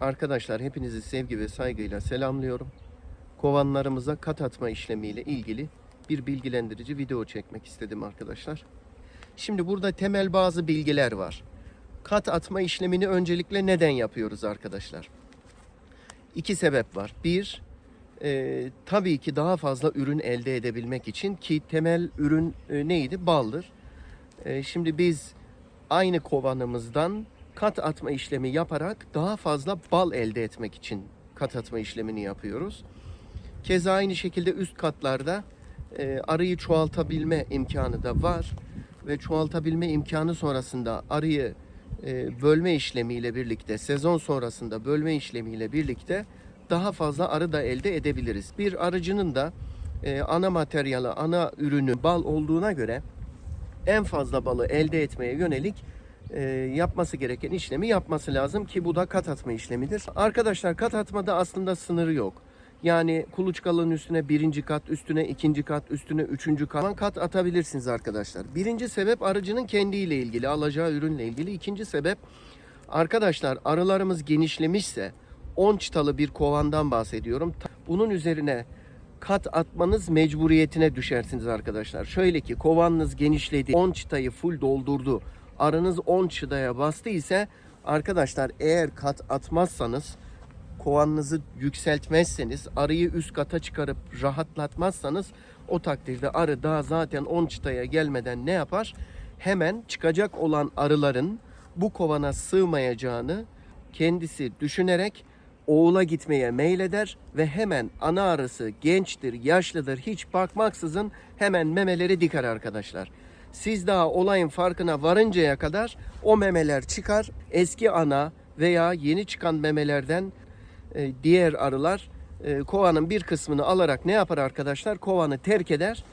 Arkadaşlar hepinizi sevgi ve saygıyla selamlıyorum. Kovanlarımıza kat atma işlemiyle ilgili bir bilgilendirici video çekmek istedim arkadaşlar. Şimdi burada temel bazı bilgiler var. Kat atma işlemini öncelikle neden yapıyoruz arkadaşlar? İki sebep var. Bir, e, tabii ki daha fazla ürün elde edebilmek için ki temel ürün e, neydi? Baldır. E, şimdi biz aynı kovanımızdan kat atma işlemi yaparak daha fazla bal elde etmek için kat atma işlemini yapıyoruz. Keza aynı şekilde üst katlarda e, arıyı çoğaltabilme imkanı da var ve çoğaltabilme imkanı sonrasında arıyı e, bölme işlemiyle birlikte sezon sonrasında bölme işlemiyle birlikte daha fazla arı da elde edebiliriz. Bir arıcının da e, ana materyali, ana ürünü bal olduğuna göre en fazla balı elde etmeye yönelik e, yapması gereken işlemi yapması lazım ki bu da kat atma işlemidir. Arkadaşlar kat atmada aslında sınırı yok. Yani kuluçkalığın üstüne birinci kat, üstüne ikinci kat, üstüne üçüncü kat kat atabilirsiniz arkadaşlar. Birinci sebep arıcının kendiyle ilgili, alacağı ürünle ilgili. İkinci sebep arkadaşlar arılarımız genişlemişse 10 çıtalı bir kovandan bahsediyorum. Bunun üzerine kat atmanız mecburiyetine düşersiniz arkadaşlar. Şöyle ki kovanınız genişledi, 10 çıtayı full doldurdu. Arınız 10 çıtaya bastı ise arkadaşlar eğer kat atmazsanız kovanınızı yükseltmezseniz, arıyı üst kata çıkarıp rahatlatmazsanız o takdirde arı daha zaten 10 çıtaya gelmeden ne yapar? Hemen çıkacak olan arıların bu kovana sığmayacağını kendisi düşünerek oğula gitmeye meyleder ve hemen ana arısı gençtir, yaşlıdır hiç bakmaksızın hemen memeleri diker arkadaşlar. Siz daha olayın farkına varıncaya kadar o memeler çıkar. Eski ana veya yeni çıkan memelerden e, diğer arılar e, kovanın bir kısmını alarak ne yapar arkadaşlar? Kovanı terk eder.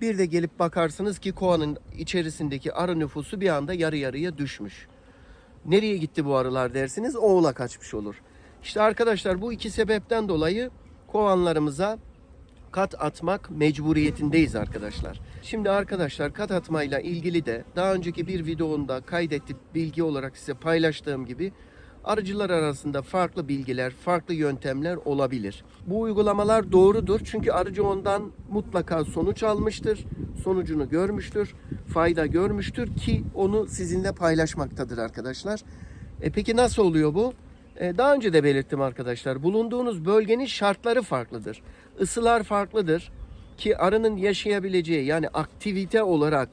Bir de gelip bakarsınız ki kovanın içerisindeki arı nüfusu bir anda yarı yarıya düşmüş. Nereye gitti bu arılar dersiniz? Oğula kaçmış olur. İşte arkadaşlar bu iki sebepten dolayı kovanlarımıza kat atmak mecburiyetindeyiz arkadaşlar. Şimdi arkadaşlar kat atmayla ilgili de daha önceki bir videomda kaydetip bilgi olarak size paylaştığım gibi arıcılar arasında farklı bilgiler, farklı yöntemler olabilir. Bu uygulamalar doğrudur çünkü arıcı ondan mutlaka sonuç almıştır, sonucunu görmüştür, fayda görmüştür ki onu sizinle paylaşmaktadır arkadaşlar. E peki nasıl oluyor bu? E, daha önce de belirttim arkadaşlar. Bulunduğunuz bölgenin şartları farklıdır. Isılar farklıdır ki arının yaşayabileceği yani aktivite olarak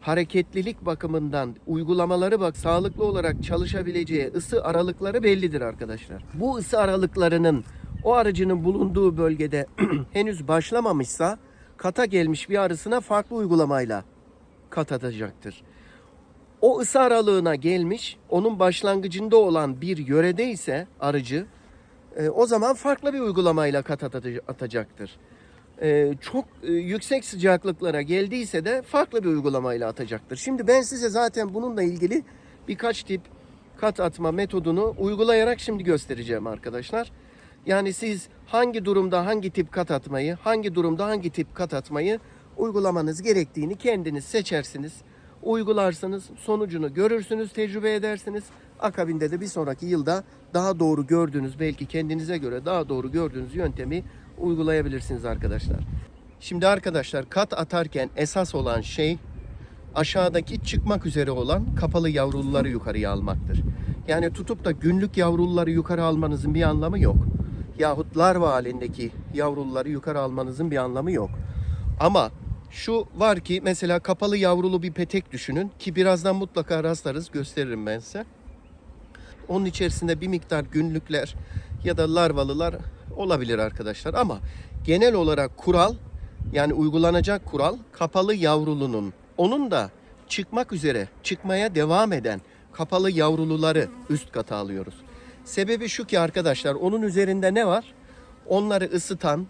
hareketlilik bakımından uygulamaları bak sağlıklı olarak çalışabileceği ısı aralıkları bellidir arkadaşlar. Bu ısı aralıklarının o arıcının bulunduğu bölgede henüz başlamamışsa kata gelmiş bir arısına farklı uygulamayla kat atacaktır. O ısı aralığına gelmiş, onun başlangıcında olan bir yörede ise arıcı e, o zaman farklı bir uygulamayla kat atacaktır. E, çok e, yüksek sıcaklıklara geldiyse de farklı bir uygulamayla atacaktır. Şimdi ben size zaten bununla ilgili birkaç tip kat atma metodunu uygulayarak şimdi göstereceğim arkadaşlar. Yani siz hangi durumda hangi tip kat atmayı, hangi durumda hangi tip kat atmayı uygulamanız gerektiğini kendiniz seçersiniz uygularsınız, sonucunu görürsünüz, tecrübe edersiniz. Akabinde de bir sonraki yılda daha doğru gördüğünüz, belki kendinize göre daha doğru gördüğünüz yöntemi uygulayabilirsiniz arkadaşlar. Şimdi arkadaşlar kat atarken esas olan şey aşağıdaki çıkmak üzere olan kapalı yavruluları yukarıya almaktır. Yani tutup da günlük yavruluları yukarı almanızın bir anlamı yok. Yahut larva halindeki yavruluları yukarı almanızın bir anlamı yok. Ama şu var ki mesela kapalı yavrulu bir petek düşünün ki birazdan mutlaka rastlarız gösteririm ben size. Onun içerisinde bir miktar günlükler ya da larvalılar olabilir arkadaşlar ama genel olarak kural yani uygulanacak kural kapalı yavrulunun onun da çıkmak üzere çıkmaya devam eden kapalı yavruluları üst kata alıyoruz. Sebebi şu ki arkadaşlar onun üzerinde ne var? Onları ısıtan,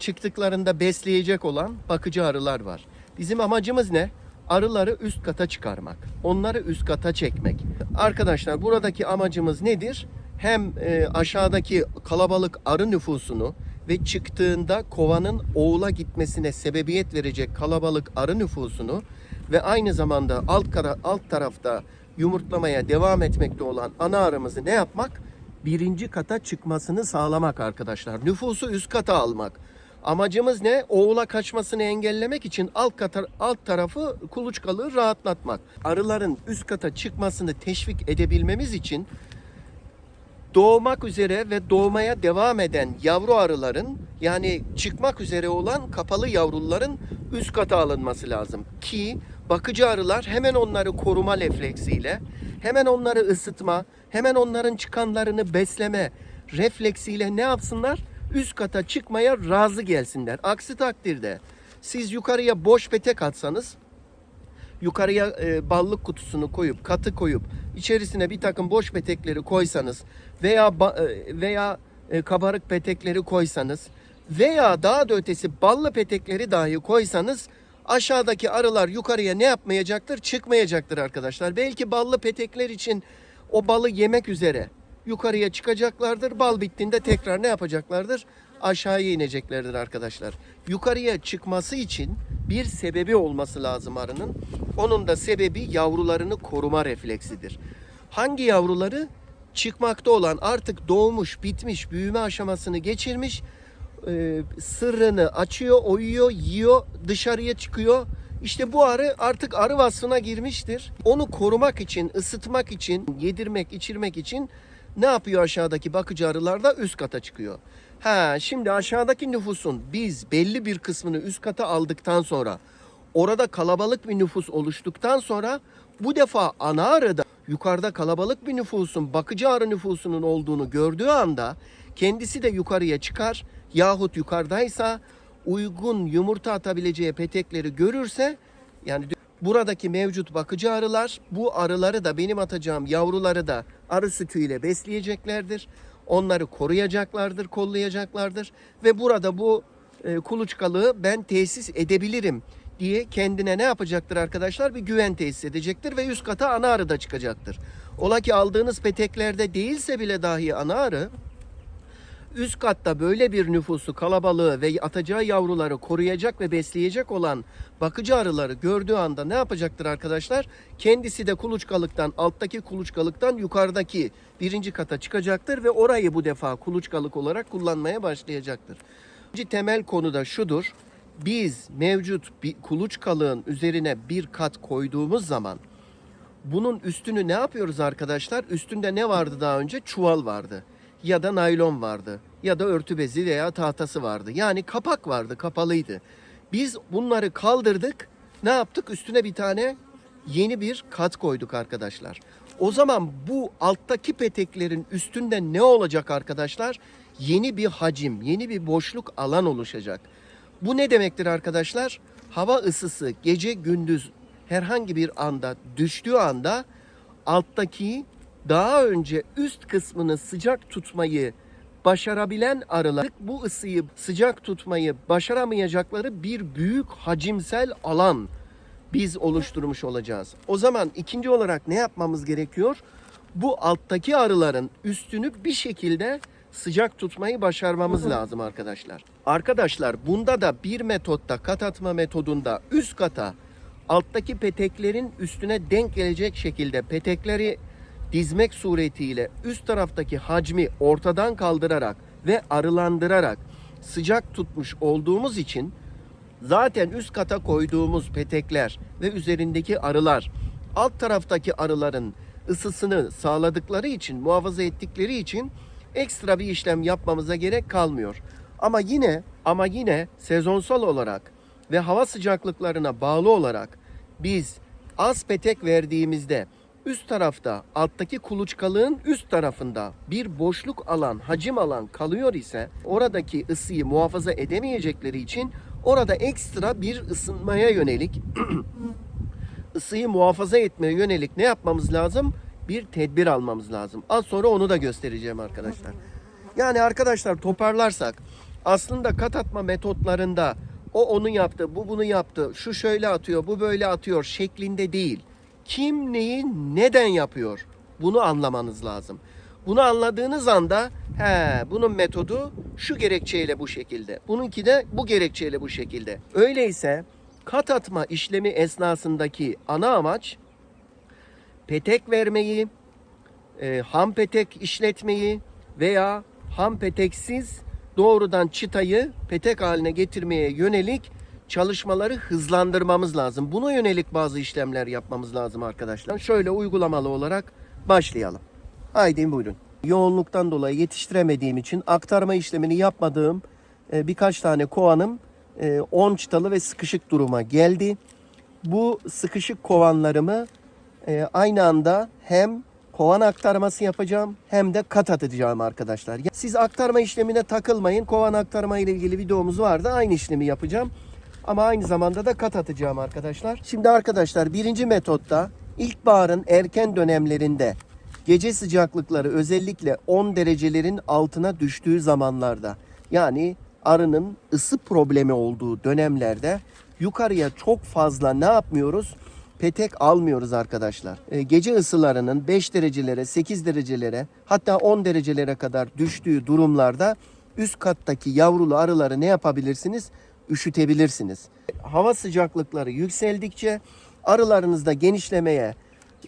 çıktıklarında besleyecek olan bakıcı arılar var. Bizim amacımız ne? Arıları üst kata çıkarmak. Onları üst kata çekmek. Arkadaşlar buradaki amacımız nedir? Hem e, aşağıdaki kalabalık arı nüfusunu ve çıktığında kovanın oğula gitmesine sebebiyet verecek kalabalık arı nüfusunu ve aynı zamanda alt, kara, alt tarafta yumurtlamaya devam etmekte olan ana arımızı ne yapmak? birinci kata çıkmasını sağlamak arkadaşlar. Nüfusu üst kata almak. Amacımız ne? Oğula kaçmasını engellemek için alt kata, alt tarafı kuluçkalığı rahatlatmak. Arıların üst kata çıkmasını teşvik edebilmemiz için doğmak üzere ve doğmaya devam eden yavru arıların yani çıkmak üzere olan kapalı yavruların üst kata alınması lazım ki bakıcı arılar hemen onları koruma refleksiyle hemen onları ısıtma hemen onların çıkanlarını besleme refleksiyle ne yapsınlar? Üst kata çıkmaya razı gelsinler. Aksi takdirde siz yukarıya boş petek atsanız yukarıya e, ballık kutusunu koyup katı koyup içerisine bir takım boş petekleri koysanız veya e, veya e, kabarık petekleri koysanız veya daha da ötesi ballı petekleri dahi koysanız aşağıdaki arılar yukarıya ne yapmayacaktır? Çıkmayacaktır arkadaşlar. Belki ballı petekler için o balı yemek üzere yukarıya çıkacaklardır. Bal bittiğinde tekrar ne yapacaklardır? Aşağıya ineceklerdir arkadaşlar. Yukarıya çıkması için bir sebebi olması lazım arının. Onun da sebebi yavrularını koruma refleksidir. Hangi yavruları? Çıkmakta olan artık doğmuş, bitmiş, büyüme aşamasını geçirmiş, e, sırrını açıyor, oyuyor, yiyor, dışarıya çıkıyor. İşte bu arı artık arı vasfına girmiştir. Onu korumak için, ısıtmak için, yedirmek, içirmek için ne yapıyor aşağıdaki bakıcı arılar da üst kata çıkıyor. Ha şimdi aşağıdaki nüfusun biz belli bir kısmını üst kata aldıktan sonra orada kalabalık bir nüfus oluştuktan sonra bu defa ana arıda yukarıda kalabalık bir nüfusun bakıcı arı nüfusunun olduğunu gördüğü anda kendisi de yukarıya çıkar yahut yukarıdaysa uygun yumurta atabileceği petekleri görürse yani buradaki mevcut bakıcı arılar bu arıları da benim atacağım yavruları da arı sütüyle besleyeceklerdir. Onları koruyacaklardır, kollayacaklardır ve burada bu e, kuluçkalığı ben tesis edebilirim diye kendine ne yapacaktır arkadaşlar? Bir güven tesis edecektir ve üst kata ana arı da çıkacaktır. Ola ki aldığınız peteklerde değilse bile dahi ana arı üst katta böyle bir nüfusu, kalabalığı ve atacağı yavruları koruyacak ve besleyecek olan bakıcı arıları gördüğü anda ne yapacaktır arkadaşlar? Kendisi de kuluçkalıktan, alttaki kuluçkalıktan yukarıdaki birinci kata çıkacaktır ve orayı bu defa kuluçkalık olarak kullanmaya başlayacaktır. İkinci temel konu da şudur. Biz mevcut bir kuluçkalığın üzerine bir kat koyduğumuz zaman bunun üstünü ne yapıyoruz arkadaşlar? Üstünde ne vardı daha önce? Çuval vardı. Ya da naylon vardı. Ya da örtü bezi veya tahtası vardı. Yani kapak vardı, kapalıydı. Biz bunları kaldırdık. Ne yaptık? Üstüne bir tane yeni bir kat koyduk arkadaşlar. O zaman bu alttaki peteklerin üstünde ne olacak arkadaşlar? Yeni bir hacim, yeni bir boşluk alan oluşacak. Bu ne demektir arkadaşlar? Hava ısısı gece gündüz herhangi bir anda düştüğü anda alttaki daha önce üst kısmını sıcak tutmayı başarabilen arılar bu ısıyı sıcak tutmayı başaramayacakları bir büyük hacimsel alan biz oluşturmuş olacağız. O zaman ikinci olarak ne yapmamız gerekiyor? Bu alttaki arıların üstünü bir şekilde sıcak tutmayı başarmamız lazım arkadaşlar. Arkadaşlar bunda da bir metotta kat atma metodunda üst kata alttaki peteklerin üstüne denk gelecek şekilde petekleri dizmek suretiyle üst taraftaki hacmi ortadan kaldırarak ve arılandırarak sıcak tutmuş olduğumuz için zaten üst kata koyduğumuz petekler ve üzerindeki arılar alt taraftaki arıların ısısını sağladıkları için, muhafaza ettikleri için ekstra bir işlem yapmamıza gerek kalmıyor. Ama yine ama yine sezonsal olarak ve hava sıcaklıklarına bağlı olarak biz az petek verdiğimizde üst tarafta alttaki kuluçkalığın üst tarafında bir boşluk alan, hacim alan kalıyor ise oradaki ısıyı muhafaza edemeyecekleri için orada ekstra bir ısınmaya yönelik ısıyı muhafaza etmeye yönelik ne yapmamız lazım? Bir tedbir almamız lazım. Az sonra onu da göstereceğim arkadaşlar. Yani arkadaşlar toparlarsak aslında kat atma metotlarında o onu yaptı, bu bunu yaptı, şu şöyle atıyor, bu böyle atıyor şeklinde değil. Kim neyi neden yapıyor? Bunu anlamanız lazım. Bunu anladığınız anda he bunun metodu şu gerekçeyle bu şekilde. Bununki de bu gerekçeyle bu şekilde. Öyleyse kat atma işlemi esnasındaki ana amaç petek vermeyi, e, ham petek işletmeyi veya ham peteksiz doğrudan çıtayı petek haline getirmeye yönelik çalışmaları hızlandırmamız lazım. Buna yönelik bazı işlemler yapmamız lazım arkadaşlar. Şöyle uygulamalı olarak başlayalım. Haydi buyurun. Yoğunluktan dolayı yetiştiremediğim için aktarma işlemini yapmadığım e, birkaç tane kovanım 10 çıtalı ve sıkışık duruma geldi. Bu sıkışık kovanlarımı e, aynı anda hem kovan aktarması yapacağım hem de kat atacağım arkadaşlar. Siz aktarma işlemine takılmayın. Kovan aktarma ile ilgili videomuz vardı. Aynı işlemi yapacağım. Ama aynı zamanda da kat atacağım arkadaşlar. Şimdi arkadaşlar birinci metotta ilkbaharın erken dönemlerinde gece sıcaklıkları özellikle 10 derecelerin altına düştüğü zamanlarda yani arının ısı problemi olduğu dönemlerde yukarıya çok fazla ne yapmıyoruz? Petek almıyoruz arkadaşlar. E, gece ısılarının 5 derecelere, 8 derecelere hatta 10 derecelere kadar düştüğü durumlarda üst kattaki yavrulu arıları ne yapabilirsiniz? Üşütebilirsiniz. Hava sıcaklıkları yükseldikçe arılarınızda genişlemeye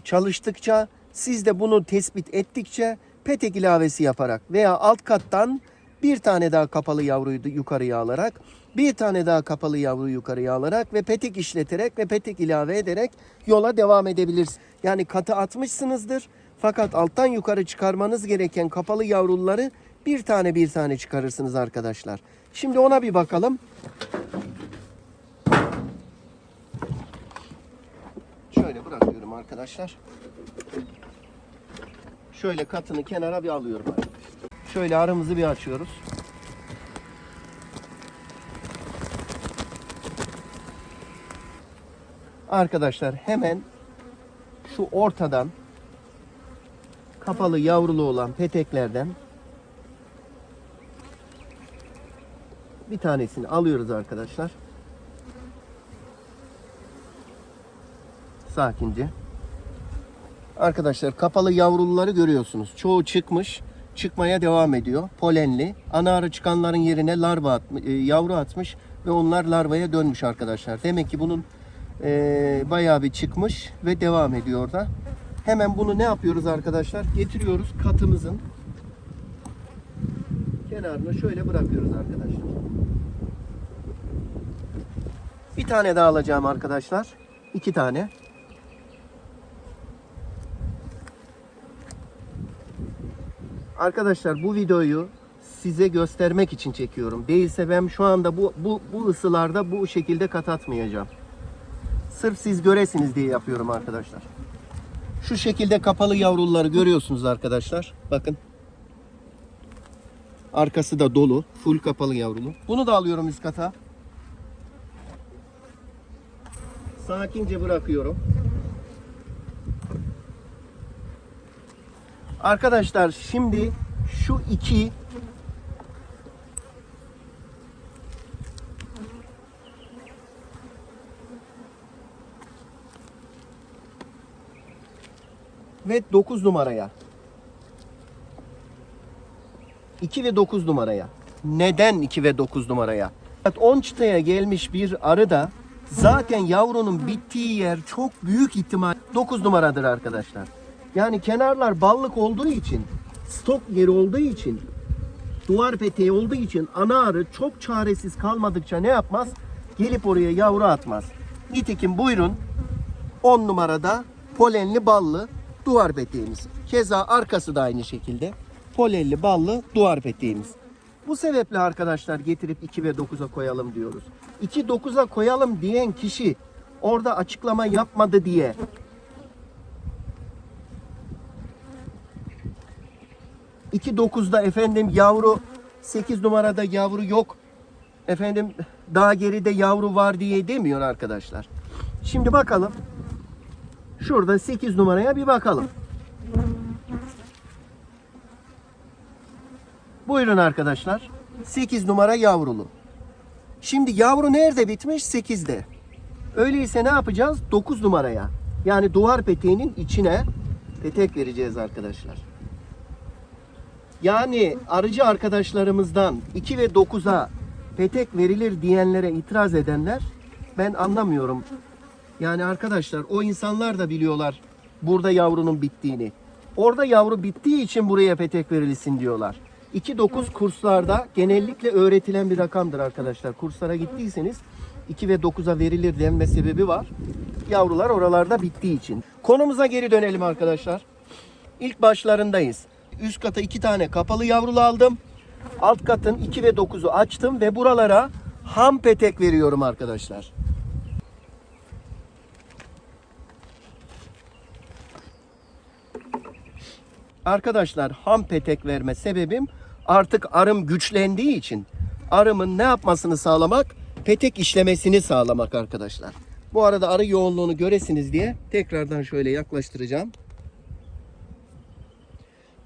çalıştıkça siz de bunu tespit ettikçe petek ilavesi yaparak veya alt kattan bir tane daha kapalı yavruyu yukarıya alarak bir tane daha kapalı yavruyu yukarıya alarak ve petek işleterek ve petek ilave ederek yola devam edebilirsiniz. Yani katı atmışsınızdır fakat alttan yukarı çıkarmanız gereken kapalı yavruları bir tane bir tane çıkarırsınız arkadaşlar. Şimdi ona bir bakalım. Şöyle bırakıyorum arkadaşlar. Şöyle katını kenara bir alıyorum. Şöyle arımızı bir açıyoruz. Arkadaşlar hemen şu ortadan kapalı yavrulu olan peteklerden bir tanesini alıyoruz arkadaşlar. Sakince. Arkadaşlar kapalı yavruluları görüyorsunuz. Çoğu çıkmış. Çıkmaya devam ediyor. Polenli. Ana arı çıkanların yerine larva atmış, yavru atmış ve onlar larvaya dönmüş arkadaşlar. Demek ki bunun e, bayağı bir çıkmış ve devam ediyor da. Hemen bunu ne yapıyoruz arkadaşlar? Getiriyoruz katımızın kenarına şöyle bırakıyoruz arkadaşlar. Bir tane daha alacağım arkadaşlar. İki tane. Arkadaşlar bu videoyu size göstermek için çekiyorum. Değilse ben şu anda bu bu bu ısılarda bu şekilde kat atmayacağım. Sırf siz göresiniz diye yapıyorum arkadaşlar. Şu şekilde kapalı yavruları görüyorsunuz arkadaşlar. Bakın. Arkası da dolu. Full kapalı yavrulu. Bunu da alıyorum üst kata. Sakince bırakıyorum. Arkadaşlar şimdi şu iki ve 9 numaraya 2 ve 9 numaraya. Neden 2 ve 9 numaraya? 10 çıtaya gelmiş bir arı da zaten yavrunun bittiği yer çok büyük ihtimal 9 numaradır arkadaşlar. Yani kenarlar ballık olduğu için, stok yeri olduğu için, duvar peteği olduğu için ana arı çok çaresiz kalmadıkça ne yapmaz? Gelip oraya yavru atmaz. Nitekim buyurun 10 numarada polenli ballı duvar peteğimiz. Keza arkası da aynı şekilde polenli ballı duvar peteğimiz. Bu sebeple arkadaşlar getirip 2 ve 9'a koyalım diyoruz. 2 9'a koyalım diyen kişi orada açıklama yapmadı diye İki dokuzda efendim yavru 8 numarada yavru yok. Efendim daha geride yavru var diye demiyor arkadaşlar. Şimdi bakalım. Şurada 8 numaraya bir bakalım. Buyurun arkadaşlar. 8 numara yavrulu. Şimdi yavru nerede bitmiş? 8'de. Öyleyse ne yapacağız? 9 numaraya. Yani duvar peteğinin içine petek vereceğiz arkadaşlar. Yani arıcı arkadaşlarımızdan 2 ve 9'a petek verilir diyenlere itiraz edenler ben anlamıyorum. Yani arkadaşlar o insanlar da biliyorlar burada yavrunun bittiğini. Orada yavru bittiği için buraya petek verilsin diyorlar. 2-9 kurslarda genellikle öğretilen bir rakamdır arkadaşlar. Kurslara gittiyseniz 2 ve 9'a verilir denme sebebi var. Yavrular oralarda bittiği için. Konumuza geri dönelim arkadaşlar. İlk başlarındayız. Üst kata iki tane kapalı yavrulu aldım. Alt katın 2 ve 9'u açtım ve buralara ham petek veriyorum arkadaşlar. Arkadaşlar ham petek verme sebebim artık arım güçlendiği için arımın ne yapmasını sağlamak? Petek işlemesini sağlamak arkadaşlar. Bu arada arı yoğunluğunu göresiniz diye tekrardan şöyle yaklaştıracağım.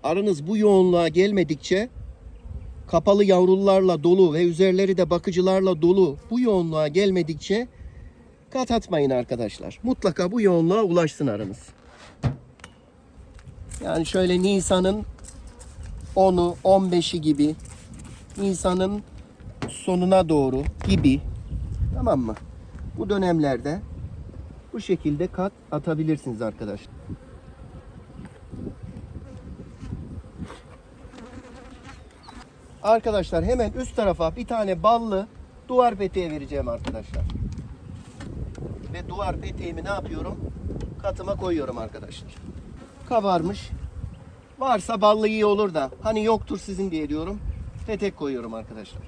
Arınız bu yoğunluğa gelmedikçe kapalı yavrularla dolu ve üzerleri de bakıcılarla dolu bu yoğunluğa gelmedikçe kat atmayın arkadaşlar. Mutlaka bu yoğunluğa ulaşsın arınız. Yani şöyle Nisan'ın 10'u 15'i gibi Nisan'ın sonuna doğru gibi tamam mı? Bu dönemlerde bu şekilde kat atabilirsiniz arkadaşlar. Arkadaşlar hemen üst tarafa bir tane ballı duvar peteği vereceğim arkadaşlar. Ve duvar peteğimi ne yapıyorum? Katıma koyuyorum arkadaşlar. Kabarmış. Varsa ballı iyi olur da hani yoktur sizin diye diyorum. Petek koyuyorum arkadaşlar.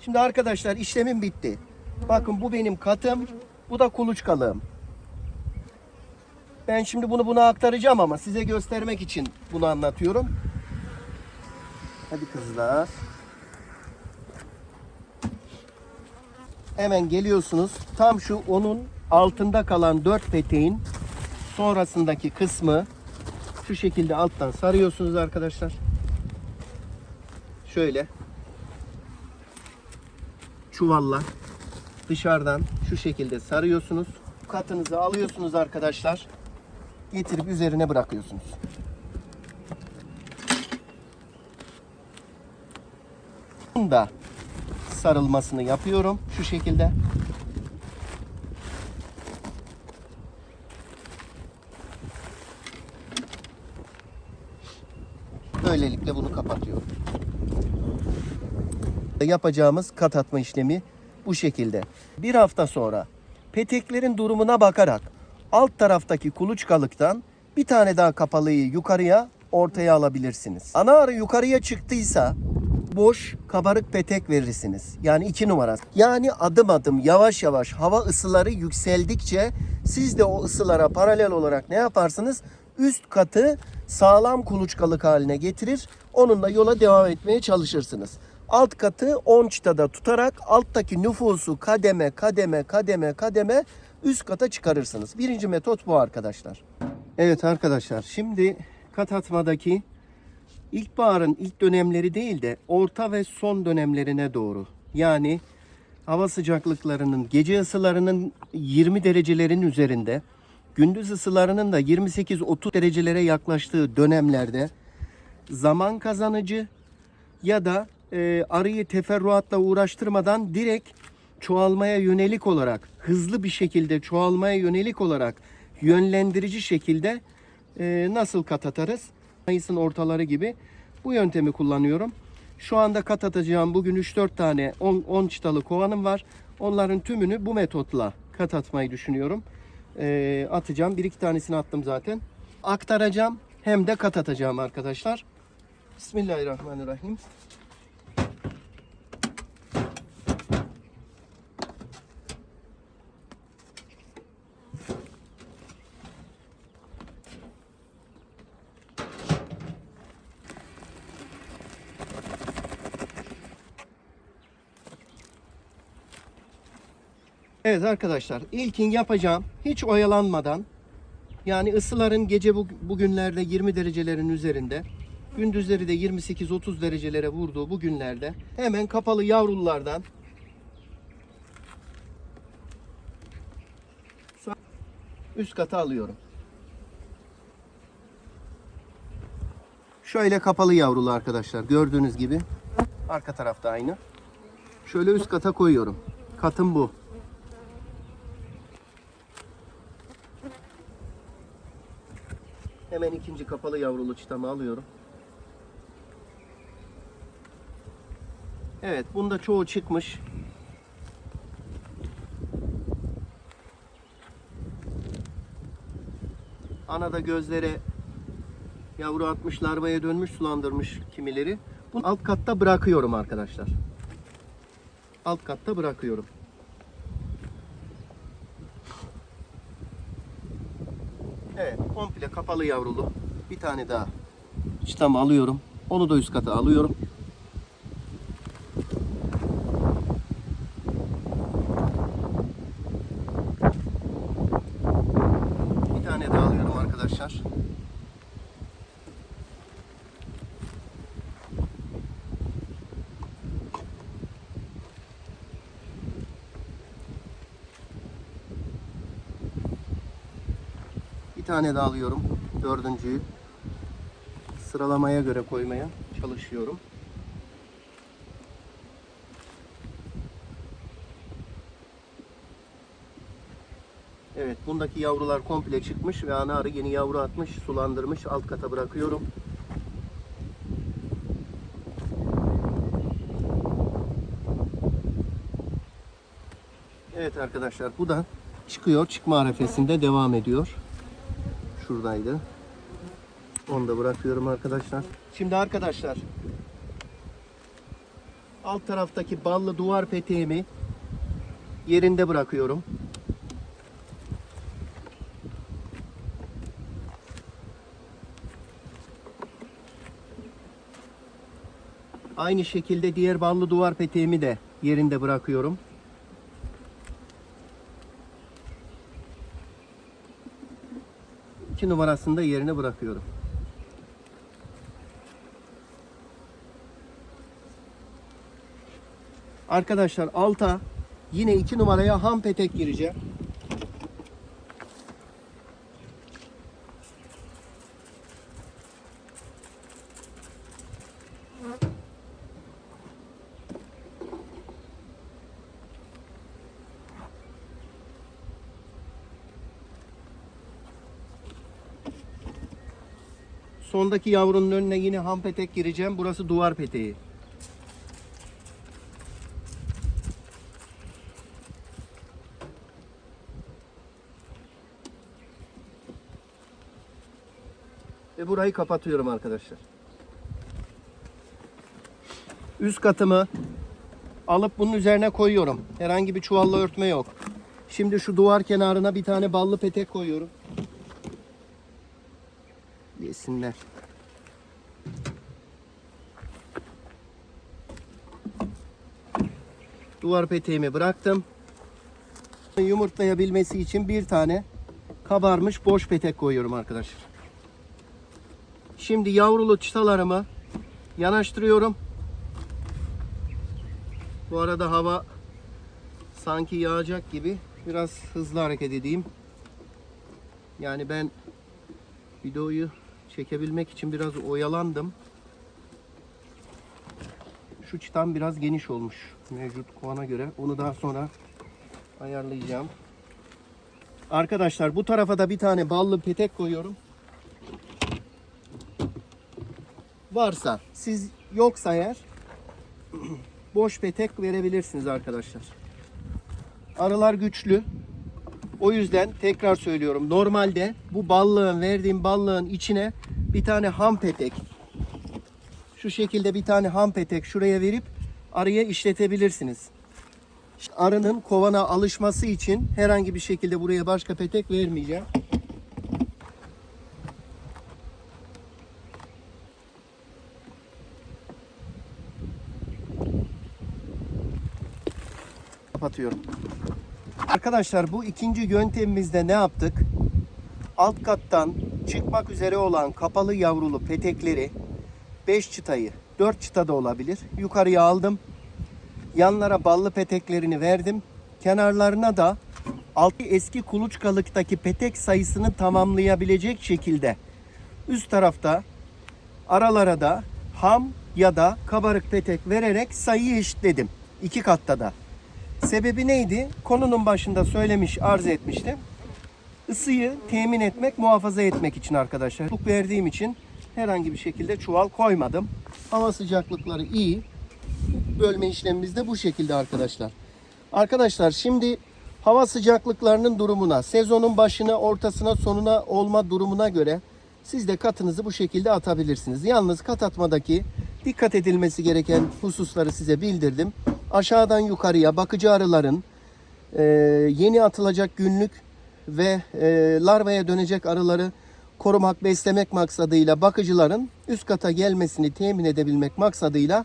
Şimdi arkadaşlar işlemim bitti. Bakın bu benim katım. Bu da kuluçkalığım. Ben şimdi bunu buna aktaracağım ama size göstermek için bunu anlatıyorum. Hadi kızlar. Hemen geliyorsunuz. Tam şu onun altında kalan dört peteğin sonrasındaki kısmı şu şekilde alttan sarıyorsunuz arkadaşlar. Şöyle. Çuvalla dışarıdan şu şekilde sarıyorsunuz. Katınızı alıyorsunuz arkadaşlar. Getirip üzerine bırakıyorsunuz. Da sarılmasını yapıyorum şu şekilde. Böylelikle bunu kapatıyorum. Yapacağımız kat atma işlemi bu şekilde. Bir hafta sonra peteklerin durumuna bakarak alt taraftaki kuluçkalıktan bir tane daha kapalıyı yukarıya ortaya alabilirsiniz. Ana arı yukarıya çıktıysa boş kabarık petek verirsiniz. Yani iki numarası. Yani adım adım yavaş yavaş hava ısıları yükseldikçe siz de o ısılara paralel olarak ne yaparsınız? Üst katı sağlam kuluçkalık haline getirir. Onunla yola devam etmeye çalışırsınız. Alt katı 10 çıtada tutarak alttaki nüfusu kademe kademe kademe kademe üst kata çıkarırsınız. Birinci metot bu arkadaşlar. Evet arkadaşlar şimdi kat atmadaki İlkbaharın ilk dönemleri değil de orta ve son dönemlerine doğru. Yani hava sıcaklıklarının gece ısılarının 20 derecelerin üzerinde, gündüz ısılarının da 28-30 derecelere yaklaştığı dönemlerde zaman kazanıcı ya da e, arıyı teferruatla uğraştırmadan direkt çoğalmaya yönelik olarak, hızlı bir şekilde çoğalmaya yönelik olarak yönlendirici şekilde e, nasıl kat atarız? Mayıs'ın ortaları gibi bu yöntemi kullanıyorum. Şu anda kat atacağım bugün 3-4 tane 10, 10 çıtalı kovanım var. Onların tümünü bu metotla kat atmayı düşünüyorum. Ee, atacağım. Bir iki tanesini attım zaten. Aktaracağım hem de kat atacağım arkadaşlar. Bismillahirrahmanirrahim. Evet arkadaşlar ilkin yapacağım hiç oyalanmadan yani ısıların gece bu, bugünlerde 20 derecelerin üzerinde gündüzleri de 28-30 derecelere vurduğu bu günlerde hemen kapalı yavrulardan üst kata alıyorum. Şöyle kapalı yavrulu arkadaşlar gördüğünüz gibi arka tarafta aynı. Şöyle üst kata koyuyorum. Katım bu. Hemen ikinci kapalı yavrulu çıtamı alıyorum. Evet, bunda çoğu çıkmış. Ana da gözlere yavru atmış, larvaya dönmüş, sulandırmış kimileri. Bunu alt katta bırakıyorum arkadaşlar. Alt katta bırakıyorum. Evet, komple kapalı yavrulu. Bir tane daha çıtamı alıyorum. Onu da üst kata alıyorum. Bir tane daha alıyorum arkadaşlar. Bir tane daha alıyorum. Dördüncüyü. Sıralamaya göre koymaya çalışıyorum. Evet, bundaki yavrular komple çıkmış ve ana arı yeni yavru atmış, sulandırmış. Alt kata bırakıyorum. Evet arkadaşlar, bu da çıkıyor. Çıkma arefesinde devam ediyor. Şuradaydı. Onu da bırakıyorum arkadaşlar. Şimdi arkadaşlar alt taraftaki ballı duvar peteğimi yerinde bırakıyorum. Aynı şekilde diğer ballı duvar peteğimi de yerinde bırakıyorum. İki numarasını da yerine bırakıyorum. Arkadaşlar alta yine iki numaraya ham petek gireceğim. Sondaki yavrunun önüne yine ham petek gireceğim. Burası duvar peteği. Ve burayı kapatıyorum arkadaşlar. Üst katımı alıp bunun üzerine koyuyorum. Herhangi bir çuvalla örtme yok. Şimdi şu duvar kenarına bir tane ballı petek koyuyorum. Yesinler. Duvar peteğimi bıraktım. Yumurtlayabilmesi için bir tane kabarmış boş petek koyuyorum arkadaşlar. Şimdi yavrulu çıtalarımı yanaştırıyorum. Bu arada hava sanki yağacak gibi biraz hızlı hareket edeyim. Yani ben videoyu çekebilmek için biraz oyalandım. Şu çıtam biraz geniş olmuş mevcut kovana göre. Onu daha sonra ayarlayacağım. Arkadaşlar bu tarafa da bir tane ballı petek koyuyorum. Varsa siz yoksa eğer boş petek verebilirsiniz arkadaşlar. Arılar güçlü. O yüzden tekrar söylüyorum. Normalde bu ballığın verdiğim ballığın içine bir tane ham petek şu şekilde bir tane ham petek şuraya verip arıya işletebilirsiniz. Arının kovana alışması için herhangi bir şekilde buraya başka petek vermeyeceğim. Kapatıyorum. Arkadaşlar bu ikinci yöntemimizde ne yaptık? Alt kattan çıkmak üzere olan kapalı yavrulu petekleri 5 çıtayı 4 çıta da olabilir. Yukarıya aldım. Yanlara ballı peteklerini verdim. Kenarlarına da altı eski kuluçkalıktaki petek sayısını tamamlayabilecek şekilde üst tarafta aralara da ham ya da kabarık petek vererek sayıyı eşitledim. iki katta da. Sebebi neydi? Konunun başında söylemiş, arz etmiştim. ısıyı temin etmek, muhafaza etmek için arkadaşlar. Çok verdiğim için herhangi bir şekilde çuval koymadım. Hava sıcaklıkları iyi. Bölme işlemimiz de bu şekilde arkadaşlar. Arkadaşlar şimdi hava sıcaklıklarının durumuna, sezonun başına, ortasına, sonuna olma durumuna göre siz de katınızı bu şekilde atabilirsiniz. Yalnız kat atmadaki dikkat edilmesi gereken hususları size bildirdim. Aşağıdan yukarıya bakıcı arıların e, yeni atılacak günlük ve e, larvaya dönecek arıları korumak, beslemek maksadıyla bakıcıların üst kata gelmesini temin edebilmek maksadıyla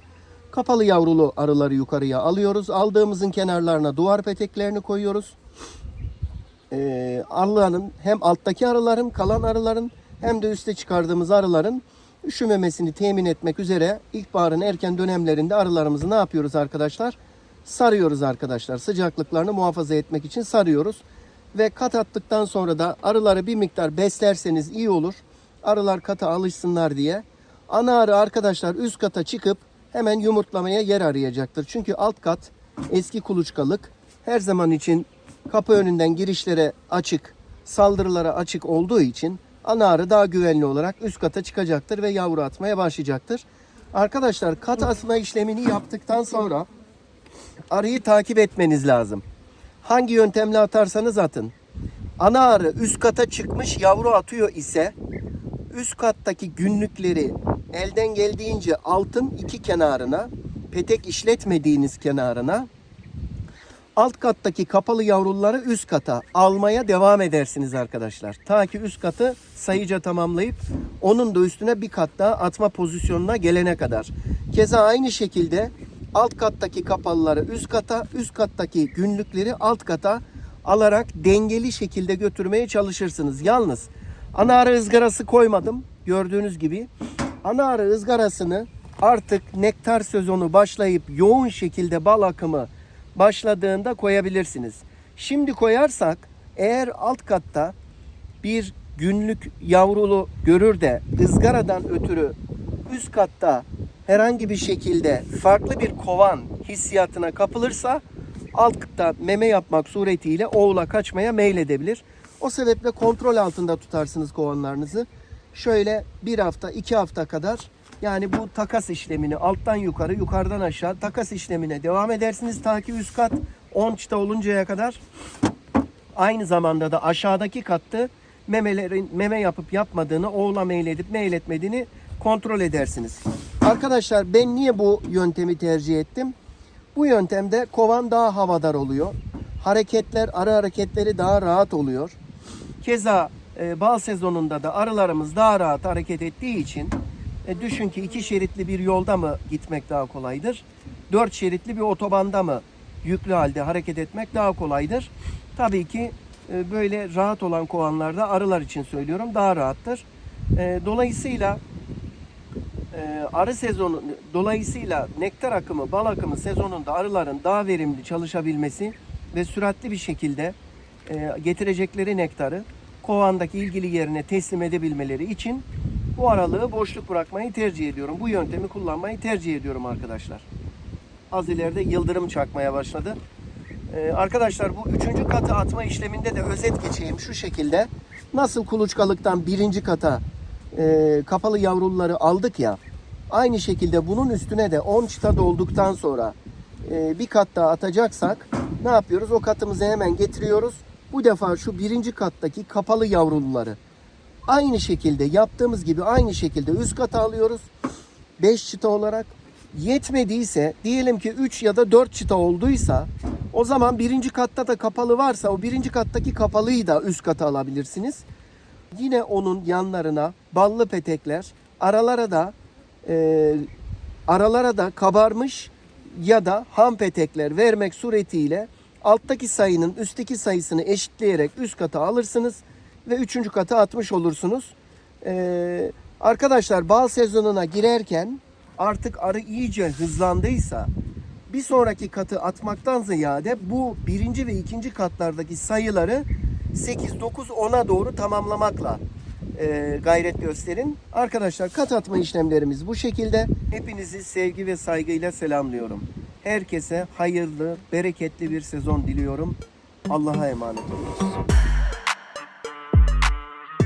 kapalı yavrulu arıları yukarıya alıyoruz. Aldığımızın kenarlarına duvar peteklerini koyuyoruz. E, arıların hem alttaki arıların, kalan arıların hem de üste çıkardığımız arıların üşümemesini temin etmek üzere ilkbaharın erken dönemlerinde arılarımızı ne yapıyoruz arkadaşlar? Sarıyoruz arkadaşlar. Sıcaklıklarını muhafaza etmek için sarıyoruz. Ve kat attıktan sonra da arıları bir miktar beslerseniz iyi olur. Arılar kata alışsınlar diye. Ana arı arkadaşlar üst kata çıkıp hemen yumurtlamaya yer arayacaktır. Çünkü alt kat eski kuluçkalık her zaman için kapı önünden girişlere açık, saldırılara açık olduğu için ana arı daha güvenli olarak üst kata çıkacaktır ve yavru atmaya başlayacaktır. Arkadaşlar kat atma işlemini yaptıktan sonra arıyı takip etmeniz lazım. Hangi yöntemle atarsanız atın. Ana arı üst kata çıkmış yavru atıyor ise üst kattaki günlükleri elden geldiğince altın iki kenarına, petek işletmediğiniz kenarına, alt kattaki kapalı yavruları üst kata almaya devam edersiniz arkadaşlar. Ta ki üst katı sayıca tamamlayıp onun da üstüne bir kat daha atma pozisyonuna gelene kadar. Keza aynı şekilde alt kattaki kapalıları üst kata, üst kattaki günlükleri alt kata alarak dengeli şekilde götürmeye çalışırsınız. Yalnız ana arı ızgarası koymadım. Gördüğünüz gibi ana arı ızgarasını artık nektar sezonu başlayıp yoğun şekilde bal akımı başladığında koyabilirsiniz. Şimdi koyarsak eğer alt katta bir günlük yavrulu görür de ızgaradan ötürü üst katta herhangi bir şekilde farklı bir kovan hissiyatına kapılırsa alt katta meme yapmak suretiyle oğula kaçmaya meyledebilir. O sebeple kontrol altında tutarsınız kovanlarınızı. Şöyle bir hafta, iki hafta kadar yani bu takas işlemini alttan yukarı, yukarıdan aşağı takas işlemine devam edersiniz. Ta ki üst kat 10 çıta oluncaya kadar aynı zamanda da aşağıdaki kattı memelerin meme yapıp yapmadığını, oğula meyledip meyletmediğini kontrol edersiniz. Arkadaşlar ben niye bu yöntemi tercih ettim? Bu yöntemde kovan daha havadar oluyor. Hareketler, arı hareketleri daha rahat oluyor. Keza e, bal sezonunda da arılarımız daha rahat hareket ettiği için e, düşün ki iki şeritli bir yolda mı gitmek daha kolaydır? Dört şeritli bir otobanda mı yüklü halde hareket etmek daha kolaydır? Tabii ki e, böyle rahat olan kovanlarda arılar için söylüyorum daha rahattır. E, dolayısıyla e, arı sezonu dolayısıyla nektar akımı, bal akımı sezonunda arıların daha verimli çalışabilmesi ve süratli bir şekilde getirecekleri nektarı kovandaki ilgili yerine teslim edebilmeleri için bu aralığı boşluk bırakmayı tercih ediyorum. Bu yöntemi kullanmayı tercih ediyorum arkadaşlar. Az ileride yıldırım çakmaya başladı. Ee, arkadaşlar bu üçüncü katı atma işleminde de özet geçeyim şu şekilde. Nasıl kuluçkalıktan birinci kata e, kapalı yavruları aldık ya. Aynı şekilde bunun üstüne de 10 çıta dolduktan sonra e, bir kat daha atacaksak ne yapıyoruz? O katımızı hemen getiriyoruz. Bu defa şu birinci kattaki kapalı yavruluları aynı şekilde yaptığımız gibi aynı şekilde üst kata alıyoruz. 5 çıta olarak yetmediyse diyelim ki 3 ya da 4 çıta olduysa o zaman birinci katta da kapalı varsa o birinci kattaki kapalıyı da üst kata alabilirsiniz. Yine onun yanlarına ballı petekler aralara da e, aralara da kabarmış ya da ham petekler vermek suretiyle alttaki sayının üstteki sayısını eşitleyerek üst kata alırsınız ve üçüncü kata atmış olursunuz. Ee, arkadaşlar bal sezonuna girerken artık arı iyice hızlandıysa bir sonraki katı atmaktan ziyade bu birinci ve ikinci katlardaki sayıları 8, 9, 10'a doğru tamamlamakla e, gayret gösterin. Arkadaşlar kat atma işlemlerimiz bu şekilde. Hepinizi sevgi ve saygıyla selamlıyorum. Herkese hayırlı, bereketli bir sezon diliyorum. Allah'a emanet olun.